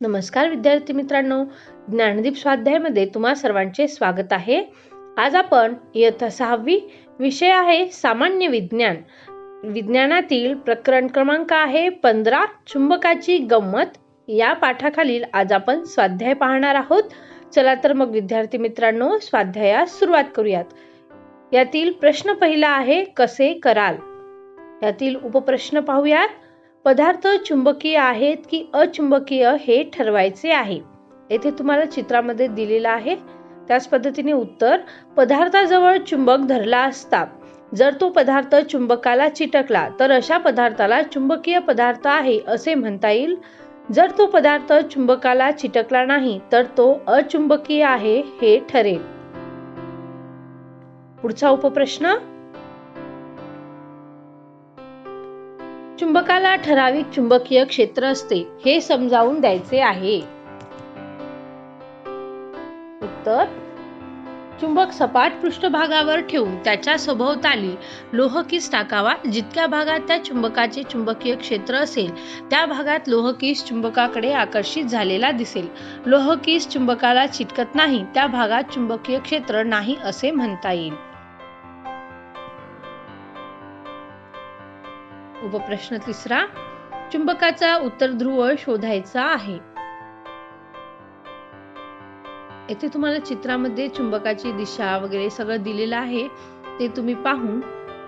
नमस्कार विद्यार्थी मित्रांनो ज्ञानदीप स्वाध्यायमध्ये तुम्हा सर्वांचे स्वागत आहे. आज आपण इयत्ता सहावी विषय आहे सामान्य विज्ञान. विज्ञानातील प्रकरण क्रमांक आहे पंधरा चुंबकाची गंमत. या पाठाखालील आज आपण स्वाध्याय पाहणार आहोत. चला तर मग विद्यार्थी मित्रांनो स्वाध्यायास सुरुवात करूयात. यातील प्रश्न पहिला आहे कसे कराल? यातील उपप्रश्न पाहूयात. पदार्थ चुंबकीय आहेत की अचुंबकीय हे ठरवायचे आहे. येथे तुम्हाला चित्रामध्ये दिलेलं आहे. त्याच पद्धतीने उत्तर पदार्थाजवळ चुंबक धरला असता. जर तो पदार्थ चुंबकाला चिटकला तर अशा पदार्थाला चुंबकीय पदार्थ आहे असे म्हणता येईल. जर तो पदार्थ चुंबकाला चिटकला नाही तर तो अचुंबकीय आहे हे ठरेल. पुढचा उपप्रश्न चुंबकाला ठराविक चुंबकीय क्षेत्र असते हे समजावून द्यायचे आहे. उत्तर चुंबक सपाट पृष्ठभागावर ठेवून त्याच्या सभोवताली लोहकीस टाकावा? जितक्या भागात त्या चुंबकाचे चुंबकीय क्षेत्र असेल त्या भागात लोहकीस चुंबकाकडे आकर्षित झालेला दिसेल. लोहकीस चुंबकाला चिटकत नाही त्या भागात चुंबकीय क्षेत्र नाही असे म्हणता येईल. उपप्रश्न तिसरा चुंबकाचा उत्तर ध्रुव शोधायचा आहे. येथे तुम्हाला चित्रामध्ये चुंबकाची दिशा वगैरे सगळं दिलेलं आहे ते तुम्ही पाहून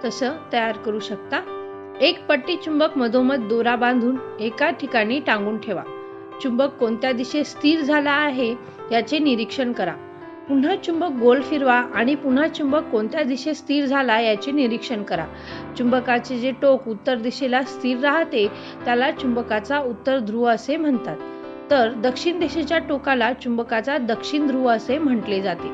तसं तयार करू शकता. एक पट्टी चुंबक मधोमध दोरा बांधून एका ठिकाणी टांगून ठेवा. चुंबक कोणत्या दिशेत स्थिर झाला आहे याचे निरीक्षण करा. पुन्हा चुंबक गोल फिरवा आणि पुन्हा चुंबक कोणत्या दिशेत स्थिर झाला याचे निरीक्षण करा. चुंबकाचे जे टोक उत्तर दिशेला स्थिर राहते त्याला चुंबकाचा उत्तर ध्रुव असे म्हणतात. तर दक्षिण दिशेच्या टोकाला चुंबकाचा दक्षिण ध्रुव असे म्हटले जाते.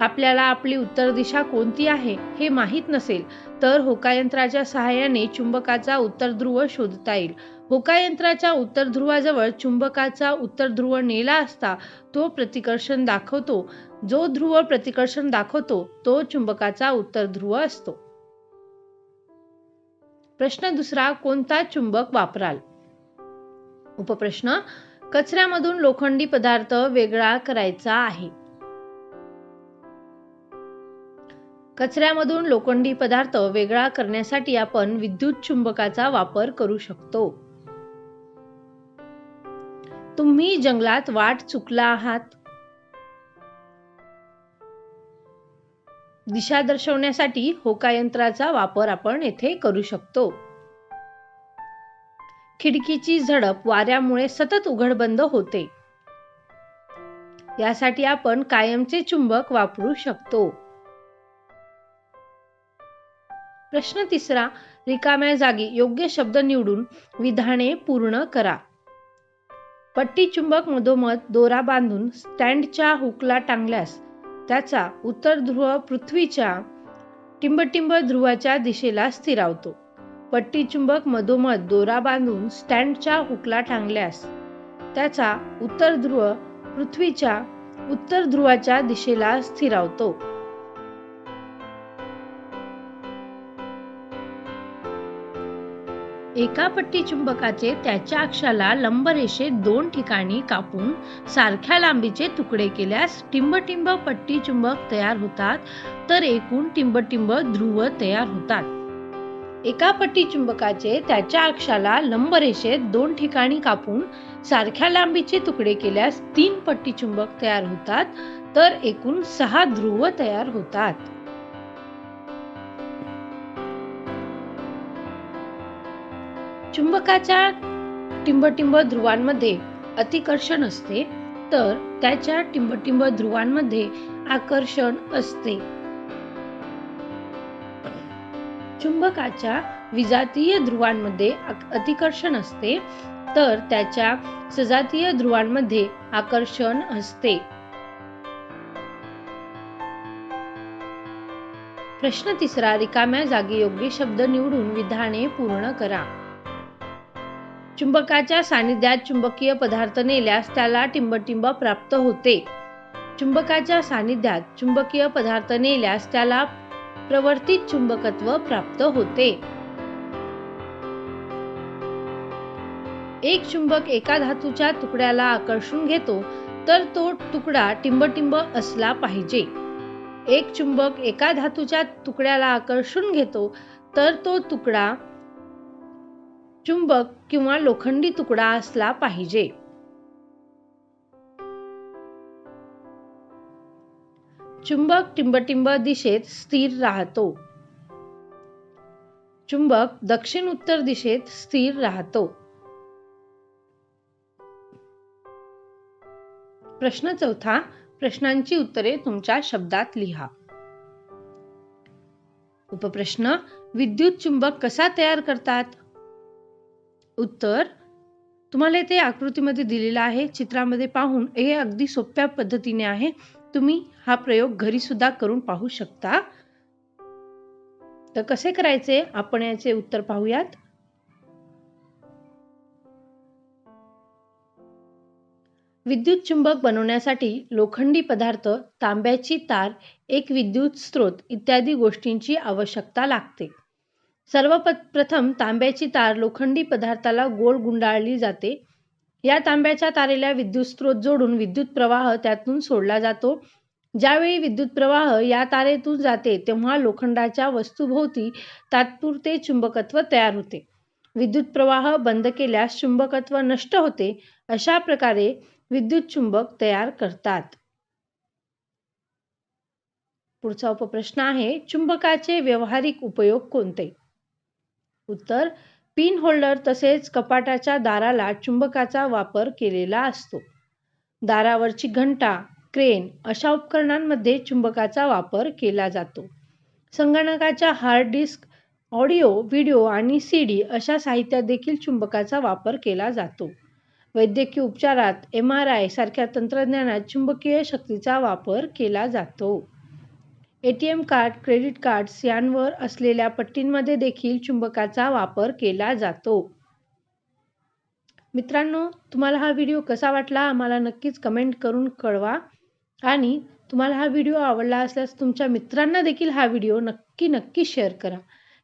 आपल्याला आपली उत्तर दिशा कोणती आहे हे माहीत नसेल तर होकायंत्राच्या सहाय्याने चुंबकाचा उत्तर ध्रुव शोधता येईल. होकायंत्राच्या उत्तर ध्रुवाजवळ चुंबकाचा उत्तर ध्रुव नेला असता तो प्रतिकर्षण दाखवतो. जो ध्रुव प्रतिकर्षण दाखवतो तो चुंबकाचा उत्तर ध्रुव असतो. प्रश्न दुसरा कोणता चुंबक वापराल? उपप्रश्न कचऱ्यामधून लोखंडी पदार्थ वेगळा करायचा आहे. कचऱ्यामधून लोखंडी पदार्थ वेगळा करण्यासाठी आपण विद्युत चुंबकाचा वापर करू शकतो. तुम्ही जंगलात वाट चुकला आहात? दिशा दर्शवण्यासाठी होकायंत्राचा वापर आपण येथे करू शकतो. खिडकीची झडप वाऱ्यामुळे सतत उघड बंद होते. यासाठी आपण कायमचे चुंबक वापरू शकतो. प्रश्न तिसरा रिकाम्या जागी योग्य शब्द निवडून विधाने पूर्ण करा. पट्टी चुंबक मधोमध दोरा बांधून स्टँडच्या हुकला टांगल्यास त्याचा उत्तर ध्रुव पृथ्वीच्या टिंबटिंब ध्रुवाच्या दिशेला स्थिरावतो. पट्टी चुंबक मधोमध दोरा बांधून स्टँडच्या हुकला टांगल्यास त्याचा उत्तर ध्रुव पृथ्वीच्या उत्तर ध्रुवाच्या दिशेला स्थिरावतो. एका पट्टी चुंबकाचे त्याच्या अक्षाला लंबरेषेत दोन ठिकाणी कापून सारख्या लांबीचे तुकडे केल्यास टिंबटिंब पट्टी चुंबक तयार होतात तर एकूण टिंबटिंब ध्रुव तयार होतात. एका पट्टी चुंबकाचे त्याच्या अक्षाला लंबरेषेत दोन ठिकाणी कापून सारख्या लांबीचे तुकडे केल्यास तीन पट्टी चुंबक तयार होतात तर एकूण सहा ध्रुव तयार होतात. चुंबकाच्या टिंबटिंब ध्रुवांमध्ये अतिकर्षण असते तर त्याच्या टिंबटिंब ध्रुवांमध्ये आकर्षण असते. चुंबकाच्या विजातीय ध्रुवांमध्ये अतिकर्षण असते तर त्याच्या सजातीय ध्रुवांमध्ये आकर्षण असते. प्रश्न तिसरा रिकाम्या जागी योग्य शब्द निवडून विधाने पूर्ण करा. चुंबकाच्या सानिध्यात चुंबकीय पदार्थ नेल्यास त्याला टिंबटिंब प्राप्त होते. चुंबकाच्या सानिध्यात चुंबकीय पदार्थ नेल्यास त्याला प्रवर्तित चुंबकत्व प्राप्त होते. एक चुंबक एका धातूच्या तुकड्याला आकर्षून घेतो तर तो तुकडा टिंबटिंब असला पाहिजे. एक चुंबक एका धातूच्या तुकड्याला आकर्षून घेतो तर तो तुकडा चुंबक किंवा लोखंडी तुकडा असला पाहिजे. चुंबक टिंबटिंब दिशेत स्थिर राहतो. चुंबक दक्षिण उत्तर दिशेत स्थिर राहतो. प्रश्न चौथा प्रश्नांची उत्तरे तुमच्या शब्दात लिहा. उपप्रश्न विद्युत चुंबक कसा तयार करतात? उत्तर तुम्हाला इथे आकृतीमध्ये दिलेलं आहे चित्रामध्ये पाहून. हे अगदी सोप्या पद्धतीने आहे. तुम्ही हा प्रयोग घरी सुद्धा करून पाहू शकता. तर कसे करायचे? आपण याचे उत्तर पाहूयात. विद्युत चुंबक बनवण्यासाठी लोखंडी पदार्थ तांब्याची तार एक विद्युत स्रोत इत्यादी गोष्टींची आवश्यकता लागते. सर्वप्रथम तांब्याची तार लोखंडी पदार्थाला गोल गुंडाळली जाते. या तांब्याच्या तारेला विद्युत स्रोत जोडून विद्युत प्रवाह त्यातून सोडला जातो. ज्यावेळी विद्युत प्रवाह या तारेतून जाते तेव्हा लोखंडाच्या वस्तूभोवती तात्पुरते चुंबकत्व तयार होते. विद्युत प्रवाह बंद केल्यास चुंबकत्व नष्ट होते अशा प्रकारे विद्युत चुंबक तयार करतात. पुढचा उपप्रश्न आहे चुंबकाचे व्यावहारिक उपयोग कोणते? उत्तर पिन होल्डर तसेच कपाटाच्या दाराला चुंबकाचा वापर केलेला असतो. दारावरची घंटा क्रेन अशा उपकरणांमध्ये चुंबकाचा वापर केला जातो. संगणकाच्या हार्ड डिस्क ऑडिओ व्हिडिओ आणि सी डी अशा साहित्यात देखील चुंबकाचा वापर केला जातो. वैद्यकीय उपचारात एम आर आय सारख्या तंत्रज्ञानात चुंबकीय शक्तीचा वापर केला जातो. A T M card credit cards यांवर असलेल्या पट्टींमध्ये देखील चुंबकाचा वापर केला जातो. मित्रांनो तुम्हाला हा व्हिडिओ कसा वाटला आम्हाला नक्कीच कमेंट करून कळवा. आणि तुम्हाला हा व्हिडिओ आवडला असल्यास तुमच्या मित्रांना देखील हा व्हिडिओ नक्की नक्की शेअर करा.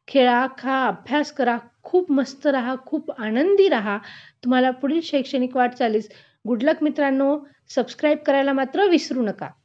खेळा खा अभ्यास करा. खूप मस्त राहा खूप आनंदी राहा. तुम्हाला पुढील शैक्षणिक वाटचालीस. गुड लक मित्रांनो. सबस्क्राईब करायला मात्र विसरू नका.